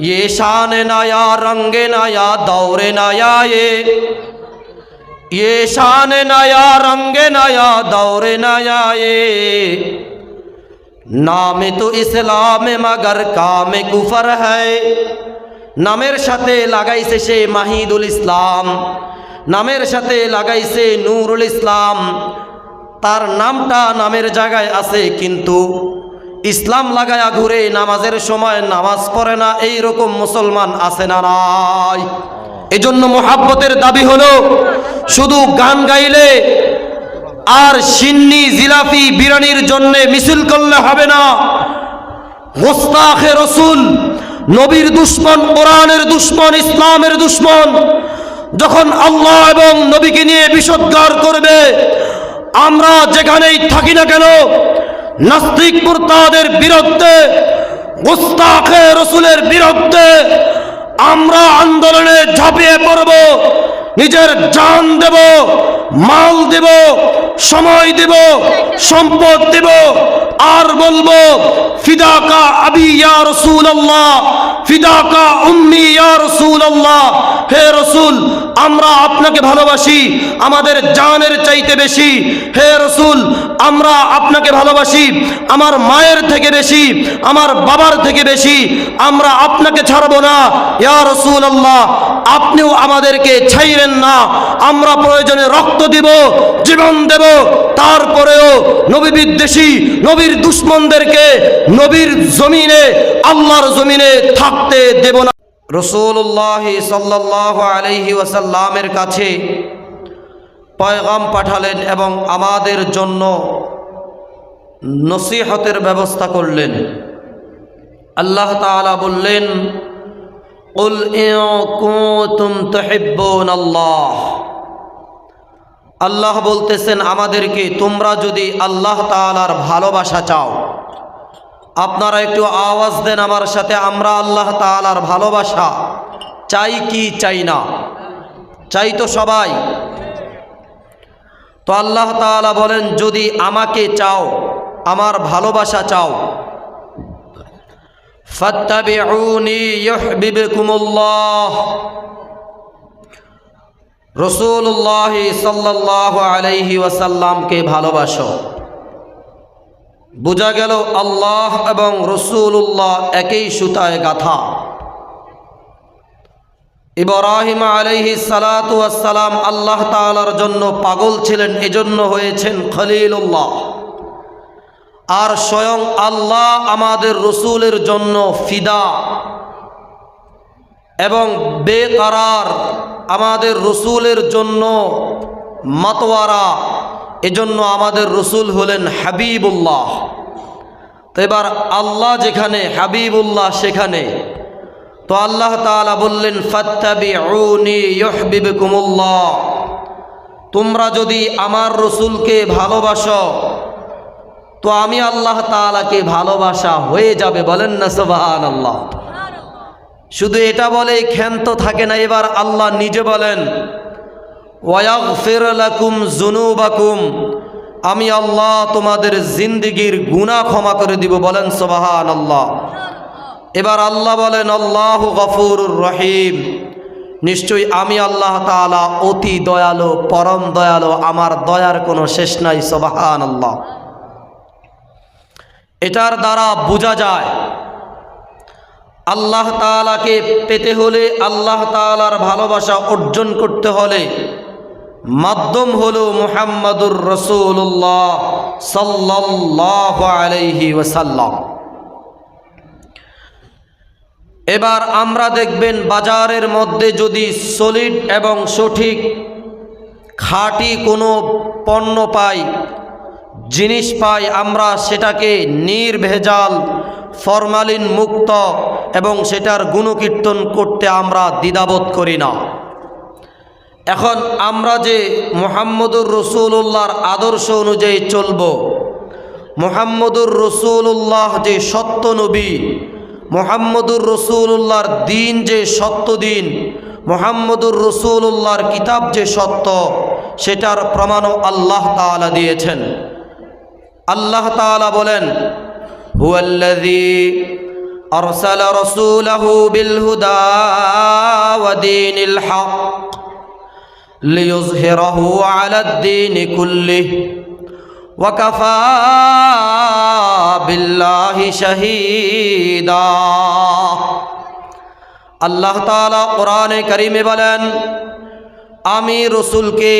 ये शान नया रंग नया दौर नया ये ये शान नया रंग नया दौर नया ये नाम तो इस्लाम मगर काम कुफर है নামের সাথে লাগাইছে সে মাহিদুল ইসলাম নামের সাথে লাগাইছে নূরুল ইসলাম তার নামটা নামের জায়গায় আছে কিন্তু ইসলাম লাগায়া ঘুরে নামাজের সময় নামাজ পড়ে না এই রকম মুসলমান আছে না নাই। এজন্য মোহাব্বতের দাবি হলো, শুধু গান গাইলে আর সিন্নি, জিলাপি বিরানির জন্যে মিছিল করলে হবে না। মোস্তাখে রসুল, নবীর দুশ্মন, কোরআনের দুশ্মন, ইসলামের দুশ্মন, যখন আল্লাহ এবং নবীকে নিয়ে বিষোদ্গার করবে, আমরা যেখানেই থাকি না কেন নাস্তিক মুরতাদের বিরুদ্ধে গুস্তাখে রসুলের বিরুদ্ধে আমরা আন্দোলনে ঝাঁপিয়ে পড়ব নিজের জান দেব মাল দেব, সময় দেব, সম্পদ দেব, আর বলব, ফিদাকা আবি ইয়া রসুল আল্লাহ ফিদাকা উম্মি ইয়া রসুল আল্লাহ হে রসুল, আমরা আপনাকে ভালোবাসি, আমাদের জানের চাইতে বেশি। হে রসুল, আমরা আপনাকে ভালোবাসি, আমার মায়ের থেকে বেশি, আমার বাবার থেকে বেশি। আমরা আপনাকে ছাড়বো না। ইয়া রসুল আল্লাহ আপনিও আমাদেরকে ছাইরেন না। আমরা প্রয়োজনে রক্ত দিব জীবন দেব তারপরেও নবী বিদ্বেষী নবীর দুশ্মনদেরকে নবীর জমিনে আল্লাহর জমিনে থাকতে দেব না রসুল্লাহ সাল্লাহ আলহি ওয়াসাল্লামের কাছে পয়গাম পাঠালেন এবং আমাদের জন্য নসিহতের ব্যবস্থা করলেন আল্লাহ তাআলা বললেন قل إن كنتم تحبون الله আল্লাহ বলতেছেন, আমাদেরকে তোমরা যদি আল্লাহ তাআলার ভালোবাসা চাও, আপনারা একটু আওয়াজ দেন আমার সাথে, আমরা আল্লাহ তাআলার ভালোবাসা চাই কি চাই না? চাই তো সবাই। তো আল্লাহ তাআলা বলেন, যদি আমাকে চাও, আমার ভালোবাসা চাও, ফাত্তাবিউনি ইউহিব্বুকুমুল্লাহ। রসুল্লাহ সাল্লাহ আলাইহি ওয়াসাল্লামকে ভালোবাসো। বোঝা গেল আল্লাহ এবং রসুল্লাহ একই সুতায় গাথা। ইব্রাহিম আলাইহি সালাতাম আল্লাহ তালার জন্য পাগল ছিলেন, এজন্য হয়েছেন খলিলুল্লাহ। আর স্বয়ং আল্লাহ আমাদের রসুলের জন্য ফিদা। এবং বেকারার আমাদের রসুলের জন্য মাতোয়ারা, এজন্য আমাদের রসুল হলেন হাবিবুল্লাহ। তো এবার আল্লাহ যেখানে, হাবিবুল্লাহ সেখানে। তো আল্লাহ তাআলা বললেন ফাত্তাবি ইউহিব্বুকুমুল্লাহ। তোমরা যদি আমার রসুলকে ভালোবাসো, তো আমি আল্লাহ তাআলাকে ভালোবাসা হয়ে যাবে, বলেন না সুবহান আল্লাহ শুধু এটা বলে ক্ষান্ত থাকে না, এবার আল্লাহ নিজে বলেন, ওয়াগফির লাকুম জুনুবাকুম আমি আল্লাহ তোমাদের জিন্দিগির গুনাহ ক্ষমা করে দিব, বলেন সুবহান আল্লাহ এবার আল্লাহ বলেন, আল্লাহ গফুর রহিম নিশ্চয়ই আমি আল্লাহ তাআলা অতি দয়ালু, পরম দয়ালু, আমার দয়ার কোনো শেষ নাই সুবহান আল্লাহ এটার দ্বারা বোঝা যায় আল্লাহ তাআলাকে পেতে হলে আল্লাহ তাআলার ভালোবাসা অর্জন করতে হলে মাধ্যম হলো মুহাম্মাদুর রসুল্লাহ সাল্লাহ আলাইহি ওয়াসাল্লাম। এবার আমরা দেখবেন বাজারের মধ্যে যদি সলিড এবং সঠিক খাঁটি কোনো পণ্য পাই, জিনিস পাই, আমরা সেটাকে নির্ভেজাল ফরমালিন মুক্ত এবং সেটার গুণকীর্তন করতে আমরা দ্বিধাবোধ করি না। এখন আমরা যে মোহাম্মদুর রসুল্লাহর আদর্শ অনুযায়ী চলব, মোহাম্মদুর রসুল্লাহ যে সত্য নবী, মোহাম্মদুর রসুল্লাহর দিন যে সত্য দিন, মোহাম্মদুর রসুল্লাহর কিতাব যে সত্য, সেটার প্রমাণও আল্লাহ তাআলা দিয়েছেন। আল্লাহ তাআলা বলেন, হুয়াল্লাযী أرسل رسوله بالهدى ودين الحق ليظهره على الدين كله وكفى بالله شهيدا আল্লাহ তাআলা কোরআনে কারিমে বলেন আমি রসুলকে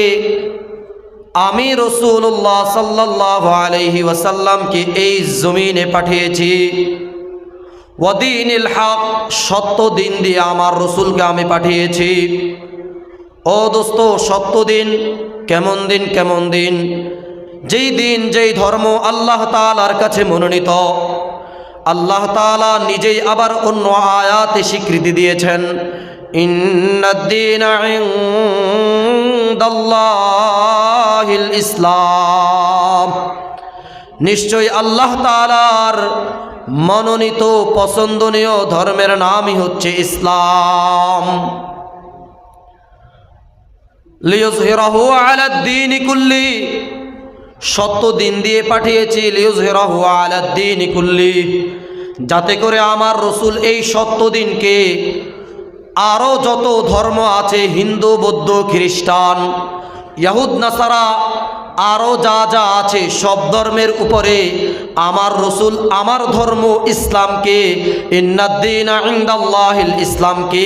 আমি রসুল্লাহ সাল্লাহ আলহি ওয়াসাল্লামকে এই জমিনে পাঠিয়েছি ওয়াদিনিল হক, সত্য দিন দিয়ে আমার রসুলকে আমি পাঠিয়েছি। ও দোস্ত, সত্য দিন কেমন দিন কেমন দিন? যেই দিন, যেই ধর্ম আল্লাহ তালার কাছে মনোনীত, আল্লাহ তালা নিজেই আবার অন্য আয়াতে স্বীকৃতি দিয়েছেন ইসলাম। নিশ্চয় আল্লাহ তালার মনোনীত পছন্দনীয় ধর্মের নামই হচ্ছে ইসলাম। লিয়ুজহিরাহু আলা দ্বীন কুল্লি, সত্য দিন দিয়ে পাঠিয়েছি লিয়ুজহিরাহু আলা দ্বীন কুল্লি, যাতে করে আমার রসুল এই সত্য দিনকে আরও যত ধর্ম আছে হিন্দু, বৌদ্ধ, খ্রিস্টান, ইয়াহুদ, নাসারা আরও যা যা আছে সব ধর্মের উপরে আমার রসুল, আমার ধর্ম ইসলামকে ইসলামকে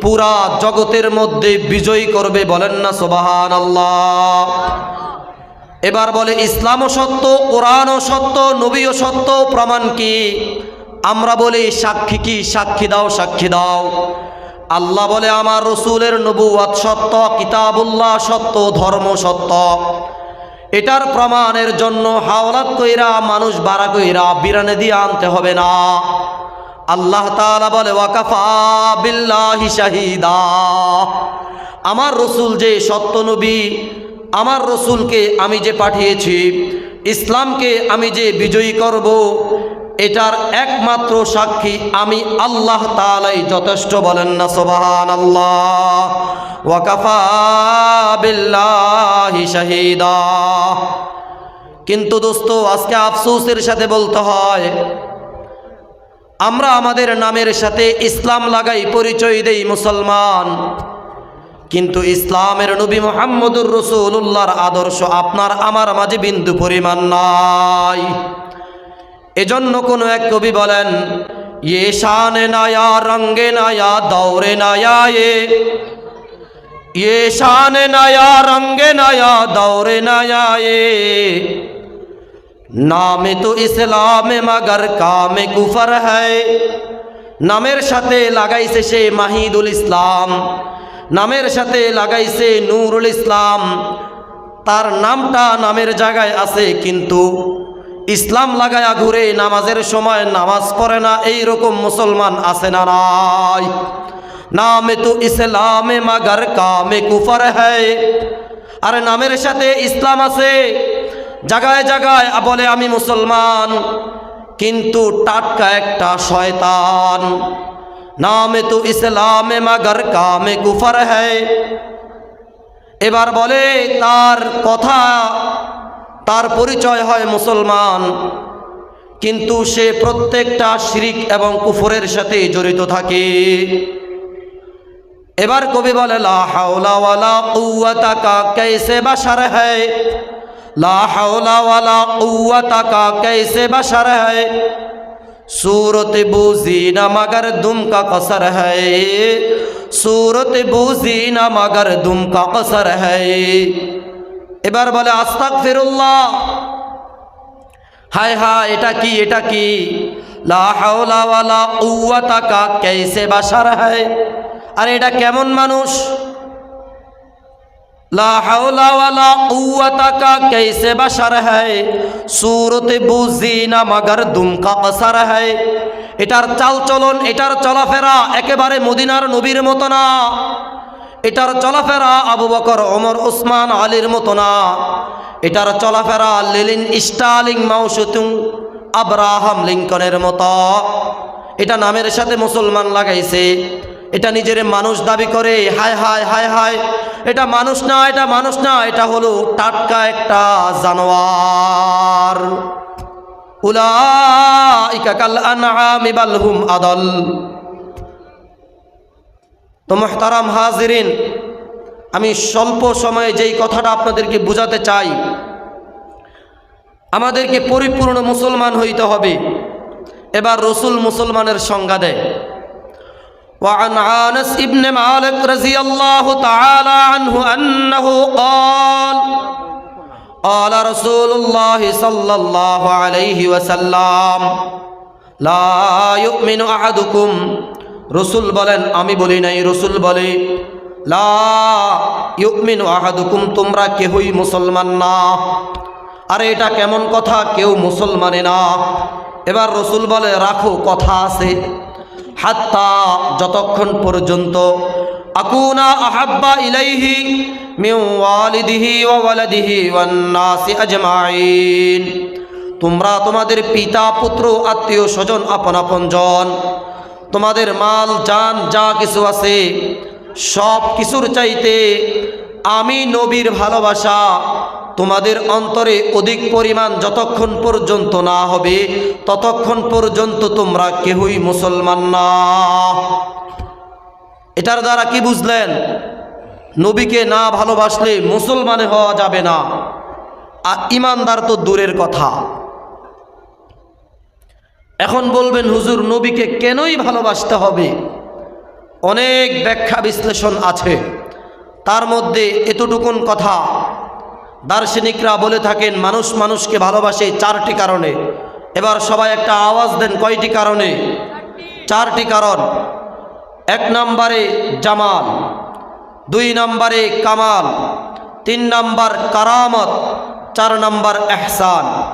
পুরা জগতের মধ্যে বিজয়ী করবে বলেন না সোবাহান আল্লাহ এবার বলে, ইসলামও সত্য, কোরআনও সত্য, নবীও সত্য, প্রমাণ কি? আমরা বলি, সাক্ষী কি? সাক্ষী দাও সাক্ষী দাও। আল্লাহ বলে, আমার রসুলের নবুয়াত সত্য, কিতাবুল্লাহ সত্য, ধর্ম সত্য। এটার প্রমাণের জন্য হাওলাত কইরা, মানুষ বাড়া কইরা বিরানে দিয়ে আনতে হবে না। আল্লাহ তালা বলে আমার রসুল যে সত্য নবী, আমার রসুলকে আমি যে পাঠিয়েছি, ইসলামকে আমি যে বিজয়ী করব এটার একমাত্র সাক্ষী আমি আল্লাহ তালাই যথেষ্ট বলেন না সোবাহান আল্লাহ ওয়াকাফা বিল্লাহি শাহিদা। কিন্তু দোস্ত, আজকে আফসোসের সাথে বলতে হয়, আমরা আমাদের নামের সাথে ইসলাম লাগাই পরিচয় দেই মুসলমান। কিন্তু ইসলামের নবী মোহাম্মদুর রসুল্লাহর আদর্শ আপনার, আমার মাঝে বিন্দু পরিমাণ নাই। এজন্য কোনো এক কবি বলেন ইয়ে শানে নায়া, রঙ্গে নায়া দৌড়ে নায়া এ। ইয়ে শান নায়া, রঙ্গে নায়া দৌড়ে নায়া নামে তো ইসলাম মাগার কামে কুফর হয় নামের সাথে লাগাইছে সে মাহিদুল ইসলাম। নামের সাথে লাগাইছে নুরুল ইসলাম। তার নামটা নামের জায়গায় আছে, কিন্তু ইসলাম লাগায়া ঘুরে নামাজের সময় নামাজ পড়ে না এই রকম মুসলমান আছে না নাই। নামে তো ইসলামে মাগার কামে কুফর হ্যায়। আরে নামের সাথে ইসলাম আছে। জায়গায় জায়গায় বলে, আমি মুসলমান, কিন্তু টাটকা একটা শয়তান। নামে তো ইসলামে মাগার কামে কুফর হ্যায়। এবার বলে, তার কথা তার পরিচয় হয় মুসলমান কিন্তু সে প্রত্যেকটা শিরিক এবং কুফরের সাথে জড়িত থাকে এবার কবি বলে লা হাওলা ওয়ালা কুওয়াতা কা कैसे बशर है ला हौला वाला कुव्वत का कैसे बशर है सूरत बूजी न मगर दुम का कसर है सूरत बूजी न मगर दुम का कसर है এবার বলে আস্তাক ফেরুল্লাহ হায় হা এটা কি এটা কি? লাউলাওয়ালা কেসে বাসার হায়? আরে, এটা কেমন মানুষ? এটার চাল চলন দুমকা এটার এটার চলাফেরা একেবারে মদিনার নবীর মতো না। এটার চলাফেরা আবু বকর, ওমর, ওসমান, আলীর মতো না। এটার চলাফেরা লেলিন স্টালিং মাউসুতুং আব্রাহাম লিঙ্কনের মতো। এটা নামের সাথে মুসলমান লাগাইছে। এটা নিজের মানুষ দাবি করে, হায় হায় হায় হায়। এটা মানুষ না, এটা মানুষ না, এটা হলো টাটকা একটা জানোয়ার। উলা কাল আনআমি বাল হুম আদল। তো মোহতারাম হাজিরিন আমি স্বল্প সময়ে যেই কথাটা আপনাদেরকে বুঝাতে চাই আমাদেরকে পরিপূর্ণ মুসলমান হইতে হবে এবার রসুল মুসলমানের সংজ্ঞা দেয় وعن عانس ابن مالك رضي الله تعالى عنه أنه قال قال رسول الله صلى الله عليه وسلم لا يؤمن أحدكم রসুল বলেন, আমি বলি নাই, রসুল বলে, লা ইউমিনু আহাদুকুম, তোমরা কেহই মুসলমান না। আরে এটা কেমন কথা, কেউ মুসলমানে না। এবার রসুল বলে, রাখো, কথা আছে। হাত্তা, যতক্ষণ পর্যন্ত, আকুনা আহাব্বা ইলাইহি মিন ওয়ালিদিহি ওয়া ওয়ালাদিহি ওয়ান নাসি আজমাইন। তোমরা তোমাদের পিতা, পুত্র, আত্মীয়, স্বজন আপন আপন জন তোমাদের মাল, জান, যা কিছু আছে, সব কিছুর চাইতে আমি নবীর ভালোবাসা তোমাদের অন্তরে অধিক পরিমাণ যতক্ষণ পর্যন্ত না হবে, ততক্ষণ পর্যন্ত তোমরা কেহই মুসলমান না। এটার দ্বারা কি বুঝলেন? নবীকে না ভালোবাসলে মুসলমানে হওয়া যাবে না। আর ইমানদার তো দূরের কথা। এখন বলবেন, হুজুর, নবীকে কেনই ভালোবাসতে হবে? অনেক ব্যাখ্যা বিশ্লেষণ আছে। তার মধ্যে এতটুকুন কথা। দার্শনিকরা বলে থাকেন, মানুষ মানুষকে ভালোবাসে চারটি কারণে। এবার সবাই একটা আওয়াজ দেন, কয়টি কারণে? চারটি কারণ। এক নম্বরে জামাল, দুই নম্বরে কামাল, তিন নম্বর কারামত, চার নম্বর এহসান।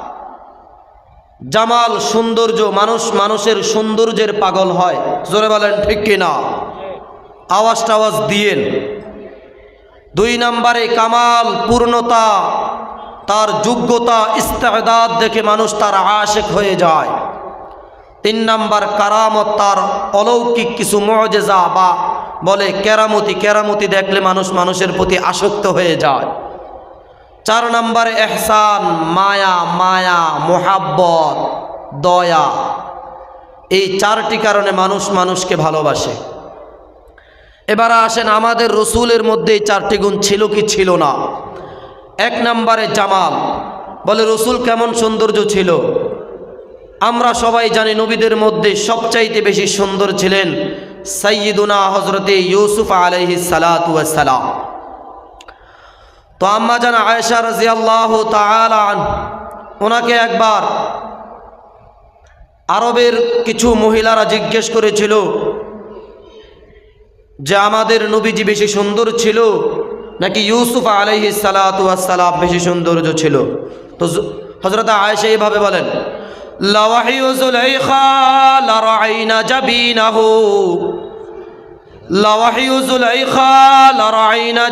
জামাল সৌন্দর্য, মানুষ মানুষের সৌন্দর্যের পাগল হয়। জোরে বলেন, ঠিক কিনা আওয়াজ টাওয়াজ দিয়েন। দুই নম্বরে কামাল, পূর্ণতা, তার যোগ্যতা ইস্তেদাদ দেখে মানুষ তার আশেক হয়ে যায়। তিন নম্বর কারামত, তার অলৌকিক কিছু মজেজা বা বলে কেরামতি কেরামতি দেখলে মানুষ মানুষের প্রতি আসক্ত হয়ে যায়। চার নম্বরে এহসান, মায়া মায়া, মোহাব্বত, দয়া। এই চারটি কারণে মানুষ মানুষকে ভালোবাসে। এবার আসেন আমাদের রসুলের মধ্যে এই চারটি গুণ ছিল কি ছিল না। এক নম্বরে জামাল। বলে, রসুল কেমন সৌন্দর্য ছিল? আমরা সবাই জানি নবীদের মধ্যে সবচাইতে বেশি সুন্দর ছিলেন সৈয়দুনা হজরতে ইউসুফ আলহি সালাম। তো আম্মা জান আয়েশা রাজিয়াল্লাহ তালান ওনাকে একবার আরবের কিছু মহিলারা জিজ্ঞেস করেছিল যে আমাদের নবীজি বেশি সুন্দর ছিল নাকি ইউসুফ আলহি সালাতাম বেশি সৌন্দর্য ছিল? তো হজরত আয়েশা এইভাবে বলেন, লাওয়াহিউ জুলাইখা লারাইনা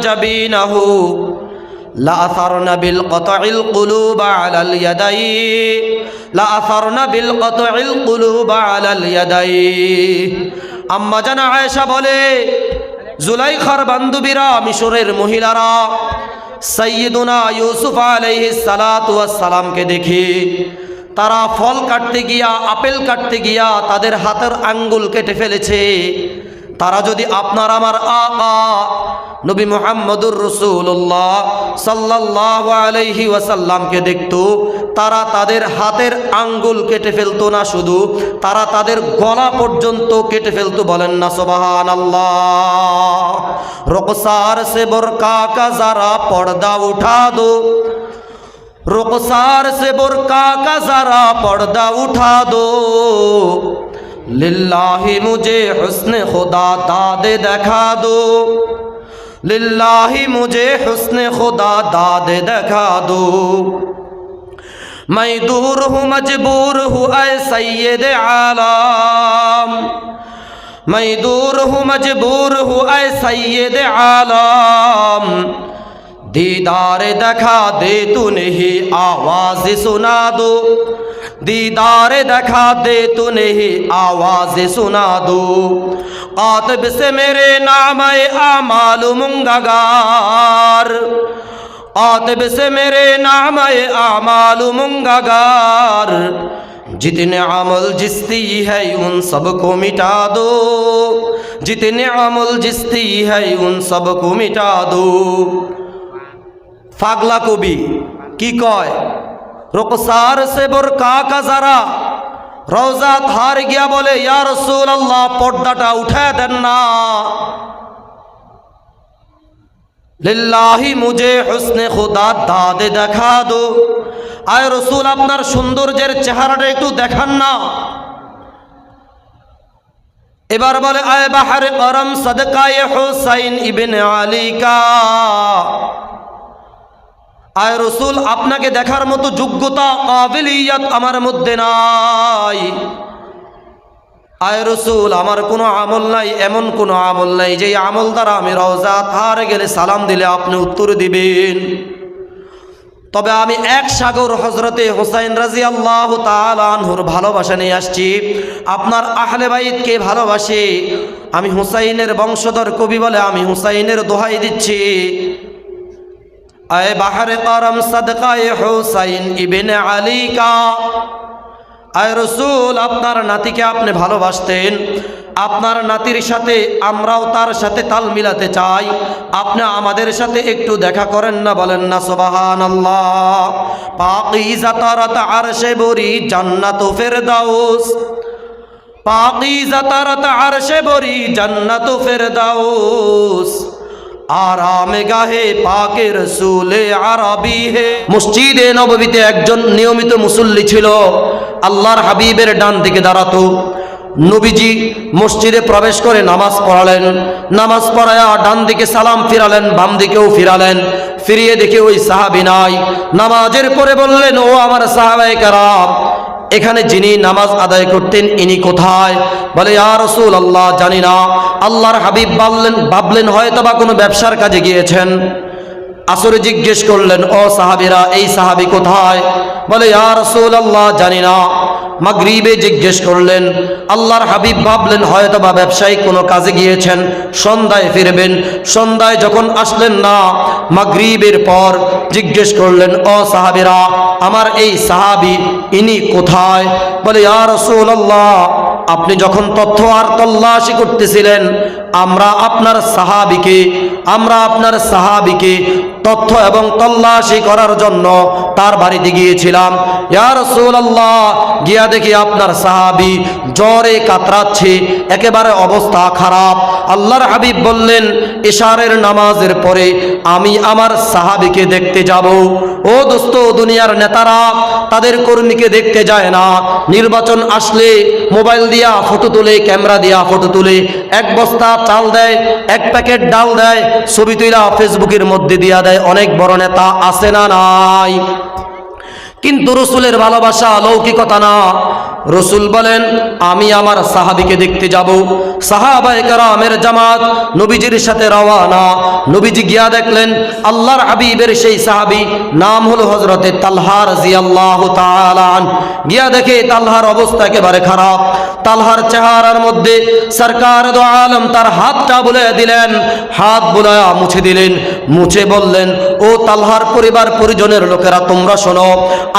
জাবিনাহু। لأثرن بالقطع القلوب على اليدين لأثرن بالقطع القلوب على اليدين আম্মা জানা আয়েশা বলে জুলাইখার বান্ধবীরা মিশরের মহিলারা সৈয়দুনা ইউসুফ আলাইহিস সালাতু ওয়াস সালামকে দেখি তারা ফল কাটতে গিয়া আপেল কাটতে গিয়া তাদের হাতের আঙ্গুল কেটে ফেলেছে তারা যদি আপনার আমার আকা, নবী মোহাম্মদুর রসুল্লাহ সাল্লাহ আলহি ওয়াসাল্লামকে দেখত, তারা তাদের হাতের আঙ্গুল কেটে ফেলতো না শুধু, তারা তাদের গলা পর্যন্ত কেটে ফেলতো, বলেন না সোবাহান আল্লাহ রকসার সে বরকা কা যারা পর্দা উঠা দো, রকসার সে বরকা কা যারা পর্দা উঠা দো। लिल्लाही मुझे हुस्न खुदा दाद दिखा दो लिल्लाही मुझे हुस्न खुदा दाद दिखा दो मैं दूर हूँ मजबूर हूँ ऐ सैयद आलम मैं दूर हूँ मजबूर हूँ ऐ सैयद आलम दीदार दिखा दे तू नहीं आवाज सुना दो दीदार दिखा दे तुन्हें आवाज़ सुना दो कातब से मेरे नाम आमाल मुंगागार कातब से मेरे नाम आमाल मुंगागार जितने अमल जिसती है उन सबको मिटा दो जितने अमल जिसती है उन सबको मिटा दो फागला कवि की कय রোকসার সে বোরকা কা যারা, রওজা হার গিয়া বলে, ইয়া রসুল আল্লাহ পর্দাটা উঠায় দেন না। লিল্লাহি মুজে হুসনে খুদা দাদে দেখা দো। আয় রসুল, আপনার সৌন্দর্যের চেহারাটা একটু দেখান না। এবার বলে, আয় বাহার করম সদকায়ে হোসাইন ইবেন আলী কা আয় রসুল, আপনাকে দেখার মতো যোগ্যতা কাবিলিয়াত আমার মধ্যে নাই। আয় রসুল, আমার কোনো আমল নাই, এমন কোনো আমল নাই যে আমল দ্বারা আমি রওজা থার গেলে সালাম দিলে আপনি উত্তর দিবেন। তবে আমি এক সাগর হজরতে হোসাইন রাজি আল্লাহ তালহুর ভালোবাসা নিয়ে আসছি। আপনার আহলে বাইতকে ভালোবাসে? আমি হুসাইনের বংশধর কবি বলে আমি হুসাইনের দোহাই দিচ্ছি। আয় বাহারে করম সদকায়ে হোসাইন ইবেনে আলী কা আয় রসুল, আপনার নাতিকে আপনি ভালোবাসতেন। আপনার নাতির সাথে আমরাও তার সাথে তাল মিলাতে চাই। আপনি আমাদের সাথে একটু দেখা করেন না, বলেন না সোবাহান আল্লাহ পাকি জাতারাত আরশে বরি জান্নাত ফেরদাউস। পাকি জাতারাত আরশে বরি জান্নাত ফেরদাউস। আরামে গাহে পাকে রসুলে আরবি হে। মসজিদে নববীতে একজন নিয়মিত মুসল্লি ছিল, আল্লাহর হাবিবের ডান দিকে দাঁড়াতো। নবীজি মসজিদে প্রবেশ করে নামাজ পড়ালেন, নামাজ পড়ায়া ডান দিকে সালাম ফিরালেন, বাম দিকেও ফিরালেন। ফিরিয়ে দেখে ওই সাহাবি নাই। নামাজের পরে বললেন, ও আমার সাহাবাই কারাম এখানে যিনি নামাজ আদায় করতেন, ইনি কোথায়? বলে আর রসুল আল্লাহ জানি না। আল্লাহর হাবিব ভাবলেন বাবলেন হয়তো বা কোনো ব্যবসার কাজে গিয়েছেন। আসরে জিজ্ঞেস করলেন, ও সাহাবিরা, এই সাহাবি কোথায়? বলে আর রসুল আল্লাহ জানি না। মাগরিবে জিজ্ঞেস করলেন, আল্লাহর হাবিব ভাবলেন হয়তো বা ব্যবসায়ী কোনো কাজে গিয়েছেন, সন্ধ্যায় ফিরবেন। সন্ধ্যায় যখন আসলেন না, মাগরিবের পর জিজ্ঞেস করলেন অ সাহাবিরা, আমার এই সাহাবি ইনি কোথায়? বলে আর রসুল আল্লাহ আপনি যখন তথ্য আর তল্লাশি করতেছিলেন আমরা আপনার সাহাবিকে, আমরা আপনার সাহাবিকে তথ্য এবং তল্লাশি করার জন্য তার বাড়িতে গিয়েছিলাম। ইয়ার আল্লাহ গিয়া দেখি আপনার সাহাবি জ্বরে কাতরাচ্ছে, একেবারে অবস্থা খারাপ। আল্লাহর হাবিব বললেন ইশারের নামাজের পরে আমি আমার সাহাবিকে দেখতে যাব। ও দোস্ত দুনিয়ার নেতারা, তাদের কর্মীকে দেখতে যায় না। নির্বাচন আসলে মোবাইল দিয়া ফটো তুলে, ক্যামেরা দিয়া ফটো তুলে। এক বস্তা চাল দেয়, এক প্যাকেট ডাল দেয়, ছবি তুলা ফেসবুকের মধ্যে দিয়া দেয়। অনেক বড় নেতা আসে না নাই? কিন্তু রসুলের ভালোবাসা লৌকিকতা না। রসুল বলেন, আমি আমার সাহাবিকে দেখতে যাব। সাহাবায়ে কেরামের জামাত নবীজির সাথে রওয়ানা। নবীজি গিয়া দেখলেন, আল্লাহর আবিবের সেই সাহাবি নাম হলো হজরতে তালহার জিয়াল্লাহ তালান গিয়া দেখে তালহার অবস্থা একেবারে খারাপ। তালহার চেহারার মধ্যে সরকার দো আলম তার হাতটা বলে দিলেন। হাত বুলায়া মুছে দিলেন। মুছে বললেন ও তালহার পরিবার পরিজনের লোকেরা, তোমরা শোনো,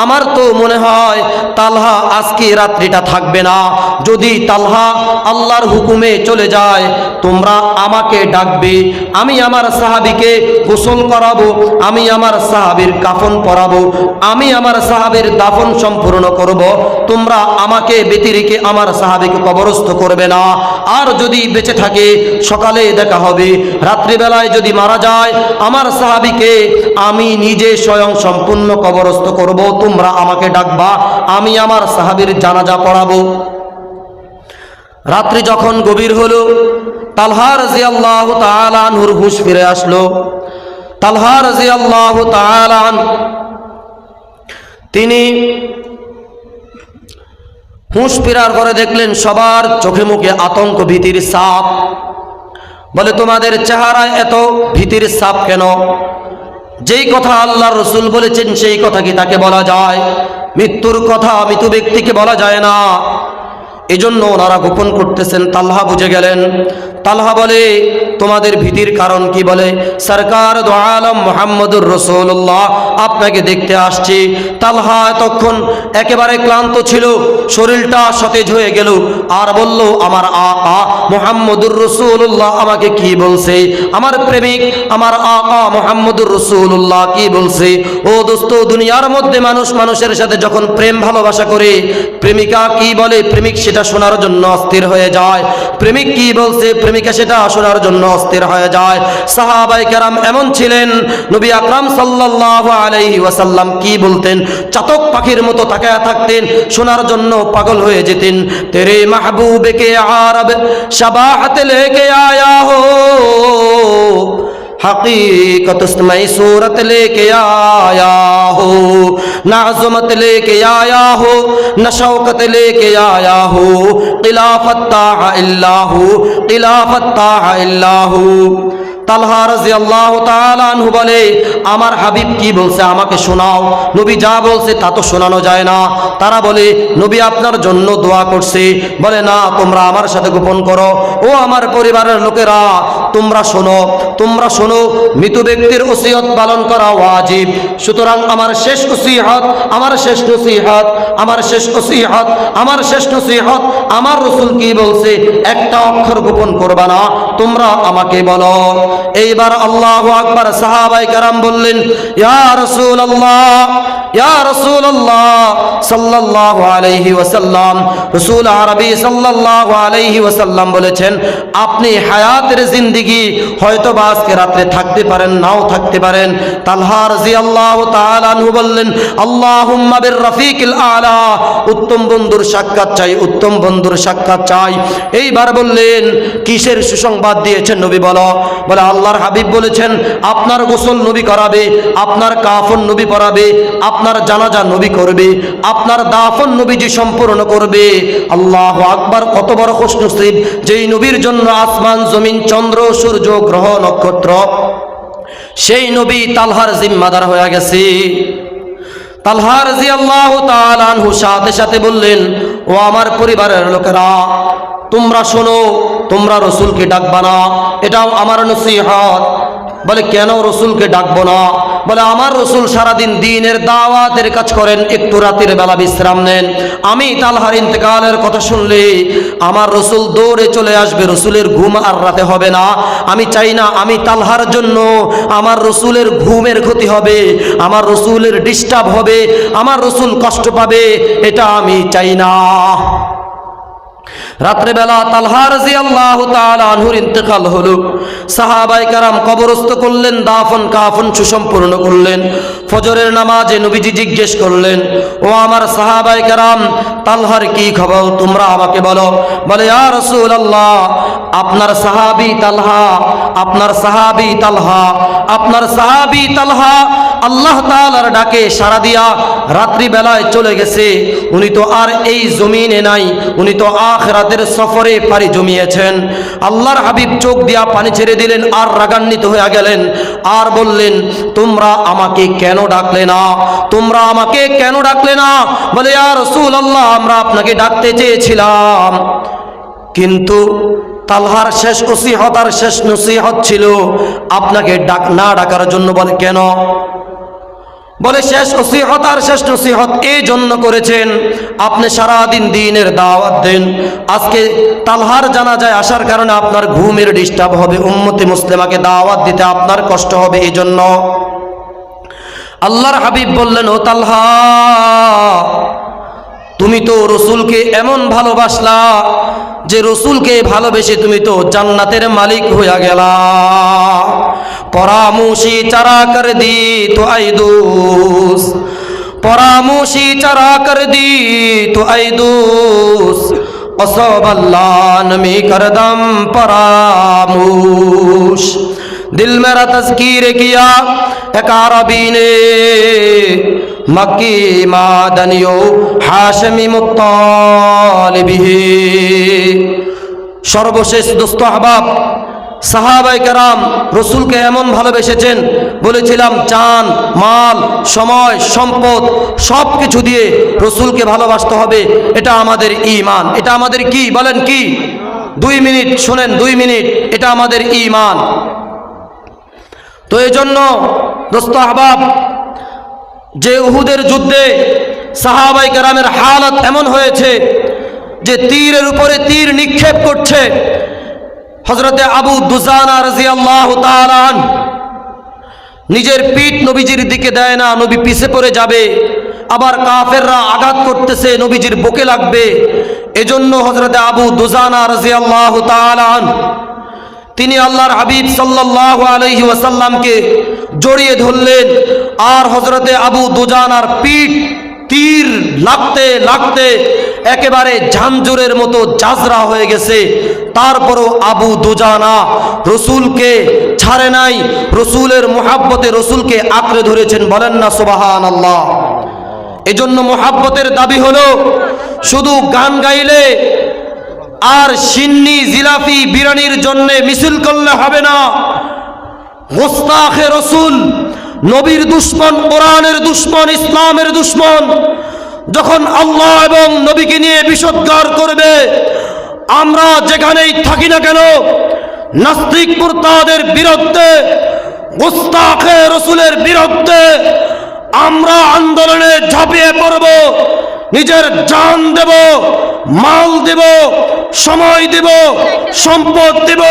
আমার তো মনে হয় তালহা আজকে রাত্রিটা থাকবে না। যদি তালহা আল্লাহর হুকুমে চলে যায়, তোমরা আমাকে ডাকবে, আমি আমার সাহাবিকে গোসল করাবো, আমি আমার সাহাবির কাফন পরাবো, আমি আমার সাহাবির দাফন সম্পূর্ণ করব, তোমরা আমাকে ব্যতিরিকে আমার সাহাবিকে কবরস্থ করবে না। আর যদি বেঁচে থাকে, সকালে দেখা হবে, রাত্রিবেলায় যদি মারা যায়, আমার সাহাবিকে আমি নিজে স্বয়ং সম্পূর্ণ কবরস্থ করব, তোমরা আমাকে ডাকবা, আমি আমার সাহাবির জানাজা পড়াবো। রাত্রি যখন গভীর হলো তালহার জিয়াল্লাহ তালানহুর হুশ ফিরে আসলো। তালহার জিয়াল্লাহ তালান তিনি হুঁশ ফেরার পরে দেখলেন সবার চোখে মুখে আতঙ্ক, ভীতির সাপ বলে, তোমাদের চেহারায় এত ভীতির সাপ কেন? যেই কথা আল্লাহ রসুল বলেছেন, সেই কথা কি তাকে বলা যায়? মৃত্যুর কথা মৃত্যু ব্যক্তিকে বলা যায় না। এজন্য ওনারা গোপন করতেছেন। তালহা বুঝে গেলেন। তালহা বলে, তোমাদের ভীতির কারণ কি? বলে, সরকার দো আলম মোহাম্মদুর রসুল্লাহ আপনাকে দেখতে আসছি। তালহা এতক্ষণ একেবারে ক্লান্ত ছিল, শরীরটা সতেজ হয়ে গেল, আর বলল, আমার আ আকা মোহাম্মদুর রসুল্লাহ আমাকে কি বলছে? আমার প্রেমিক, আমার আ আকা মোহাম্মদুর রসুল্লাহ কি বলছে? ও দোস্ত, দুনিয়ার মধ্যে মানুষ মানুষের সাথে যখন প্রেম ভালোবাসা করে, প্রেমিকা কি বলে? প্রেমিক সেটা শোনার জন্য অস্থির হয়ে যায়। প্রেমিক কি বলছে? প্রেমিকা সেটা শোনার জন্য অস্থির হয়ে যায়। সাহাবাই কেরাম এমন ছিলেন, নবী আকরাম সাল্লাল্লাহু আলাইহি ওয়াসাল্লাম কি বলতেন? চাতক পাখির মতো তাকায়া থাকতেন, শোনার জন্য পাগল হয়ে যেতেন। তেরে মাহবুবে কে আরব শাবাহাত লেকে আয়া হো। حقیقت اس میں صورت لے کے آیا ہو نہ عظمت لے کے آیا ہو نہ شوکت لے کے آیا ہو قلافت طاع اللہ قلافت طاع اللہ তালহা রাদিয়াল্লাহু তাআলা আনহু বলে, আমার হাবিব কি বলছে? আমাকে শোনাও। নবী যা বলছে তা তো শোনানো যায় না। তারা বলে, নবী আপনার জন্য দোয়া করছে। বলে, না, তোমরা আমার সাথে গোপন করো। ও আমার পরিবারের লোকেরা, তোমরা শোনো তোমরা শোনো, মৃত ব্যক্তির ওসিয়ত পালন করা ওয়াজিব। সুতরাং আমার শেষ ওসিয়ত, আমার শেষ নসিহত, আমার শেষ ওসিয়ত আমার শেষ নসিহত, আমার রসুল কি বলছে? একটা অক্ষর গোপন করবা না, তোমরা আমাকে বলো। এইবার আল্লাহ আকবার সাহাবাই কারাম বললেন আল্লাহ আল্লাহ বলেছেন, আপনি হায়াতের জিন্দিগি হয়তো বা আজকে রাত্রে থাকতে পারেন, নাও থাকতে পারেন। তালহা রাদিয়াল্লাহু তাআলা আনহু বললেন, আল্লাহুম্মা বির রফিকিল আলা। উত্তম বন্ধুর সাক্ষাৎ চাই, উত্তম বন্ধুর সাক্ষাৎ চাই। এইবার বললেন, কিসের সুসংবাদ দিয়েছেন নবী বলো? বলে আল্লাহর হাবিব বলেছেন, আপনার গোসল নবী করাবে, আপনার কাফন নবী পরাবে আপনার জানাজা নবী করবে, আপনার দাফন নবী যে সম্পূর্ণ করবে। আল্লাহ আকবার, কত বড় খুশ নসিব যেই নবীর জন্য আসমান, জমিন, চন্দ্র, সূর্য, গ্রহ, নক্ষত্র, সেই নবী তালহার জিম্মাদার হয়ে গেছে। তালহা রাজি আল্লাহ তালানহু সাথে সাথে বললেন, ও আমার পরিবারের লোকেরা, তোমরা শোনো, তোমরা রসুলকে ডাকবা না। এটাও আমার নসিহত। বলে, কেন রসুলকে ডাকবো না? বলে, আমার রসুল সারাদিন দিনের দাওয়াতের কাজ করেন, একটু রাতের বেলা বিশ্রাম নেন। আমি তালহার ইন্তেকালের কথা শুনলে আমার রসুল দৌড়ে চলে আসবে, রসুলের ঘুম আর রাতে হবে না। আমি চাই না আমি তালহার জন্য আমার রসুলের ঘুমের ক্ষতি হবে, আমার রসুলের ডিস্টার্ব হবে, আমার রসুল কষ্ট পাবে, এটা আমি চাই না। রাত্রেবেলা তালহার জি আল্লাহ আনহুর ইন্তেকাল হলো। সাহাবাই কারাম কবরস্থ করলেন, দাফন কাফন সুসম্পূর্ণ করলেন, ফজরের নামাজে নবীজি জিজ্ঞেস করলেন, ও আমার সাহাবাই কারাম, তালহার কি খবর? তোমরা আমাকে বলো। বলে আর রসুল আল্লাহ আপনার সাহাবি তালহা, আপনার সাহাবি তালহা, আপনার সাহাবি তালহা আল্লাহ তালার ডাকে সারা দিয়া রাত্রিবেলায় চলে গেছে। উনি তো আর এই জমিনে নাই, উনি তো আখরাতের সফরে পাড়ি জমিয়েছেন। আল্লাহর হাবিব চোখ দিয়া পানি ছেড়ে দিলেন, আর রাগান্বিত হয়ে গেলেন, আর বললেন, তোমরা আমাকে কেন ডাকলে না? তোমরা আমাকে কেন ডাকলে না? বলে আর রসুল আল্লাহ আমরা আপনাকে ডাকতে চেয়েছিলাম। কিন্তু তালহার শেষ নসিহত আর শেষ নসিহত ছিল, আপনাকে ডাক না ডাকার জন্য বলে, কেন? বলে, শেষ নসিহত আর শেষ নসিহত এই জন্য করেছেন। আপনি সারাদিন দিনের দাওয়াত দেন। আজকে তালহার জানা যায় আসার কারণে আপনার ঘুমের ডিস্টার্ব হবে। উম্মতি মুসলিমাকে দাওয়াত দিতে আপনার কষ্ট হবে এই জন্য আল্লাহর হাবিব বললেন, ও তালহা তুমি তো রসুলকে এমন ভালোবাসলা যে রসুলকে ভালোবেসে তুমি তো জান্নাতের মালিক হইয়া গেলা পরামুশি চারা কর দি তো আইদুস পরামুশি চারা কর দি তো আইদুস অসব আল্লাহ নমি করদম পরামুশ दिल मेरा तस्कीर किया एक अरबी ने মক্কি মাদানিও হাসমি মুতালিবিহি সর্বশেষ দোস্ত আহবাব সাহাবাই কারাম রসুলকে এমন ভালোবেসেছেন, বলেছিলাম চান মাল, সময়, সম্পদ সব কিছু দিয়ে রসুলকে ভালোবাসতে হবে, এটা আমাদের ইমান এটা আমাদের কি? বলেন কি? দুই মিনিট, শোনেন, দুই মিনিট, এটা আমাদের ইমান তো এই জন্য দোস্ত আহবাব যে উহুদের যুদ্ধে সাহাবাই কেরামের হালত এমন হয়েছে যে তীরের উপরে তীর নিক্ষেপ করছে হজরতে আবু দুজানা রাজি আল্লাহ নিজের পিঠ নবীজির দিকে দেয় না, নবী পিছে পড়ে যাবে, আবার কাফেররা আঘাত করতেছে, নবীজির বুকে লাগবে। এজন্য হজরতে আবু দুজানা রাজি আল্লাহ তিনি আল্লাহর হাবিব সাল্লাহ আলহি ওয়াসাল্লামকে জড়িয়ে ধরলেন। আর হজরতে আবু দুজানার পিঠ তীর লাগতে লাগতে একেবারে ঝাঞ্জুরের মতো জাজরা হয়ে গেছে। তারপরও আবু দুজানা রসুলকে ছাড়ে নাই, রসুলের মোহাব্বতে রসুলকে আঁকড়ে ধরেছেন। বলেন না সুবাহান আল্লাহ এজন্য মোহাব্বতের দাবি হলো, শুধু গান গাইলে আর সিন্নি জিলাফি বিরানির জন্য মিছিল করলে হবে না। মোস্তাখে রসুল, নবীর দুশ্মন, কোরআনের দুশ্মন, ইসলামের দুশ্মন, যখন আল্লাহ এবং নবীকে নিয়ে বিষোদ্গার করবে, আমরা যেখানেই থাকি না কেন, নাস্তিক মুরতাদের বিরুদ্ধে গোস্তাখে রসুলের বিরুদ্ধে আমরা আন্দোলনে ঝাঁপিয়ে পড়ব, নিজের জান দেব, মাল দেব সময় দেব, সম্পদ দেব,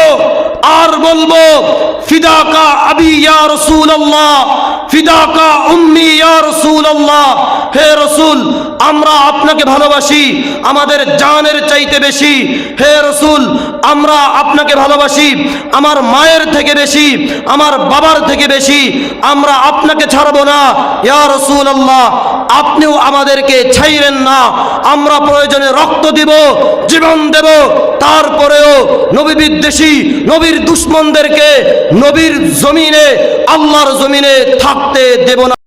আর বলব, ফিদাকা আবি ইয়া রসুল আল্লাহ ফিদাকা উম্মি ইয়া রসুল আল্লাহ হে রসুল, আমরা আপনাকে ভালোবাসি, আমাদের জানের চাইতে বেশি। হে রসুল, আমরা আপনাকে ভালোবাসি, আমার মায়ের থেকে বেশি, আমার বাবার থেকে বেশি। আমরা আপনাকে ছাড়বো না, ইয়া রসুল আল্লাহ আপনিও আমাদেরকে ছাইরেন না। আমরা প্রয়োজনে রক্ত দিব, জীবন দেব তারপরেও নবী বিদ্বেষী নবীর দুশ্মনদেরকে নবীর জমিনে আল্লাহর জমিনে থাকতে দেব না।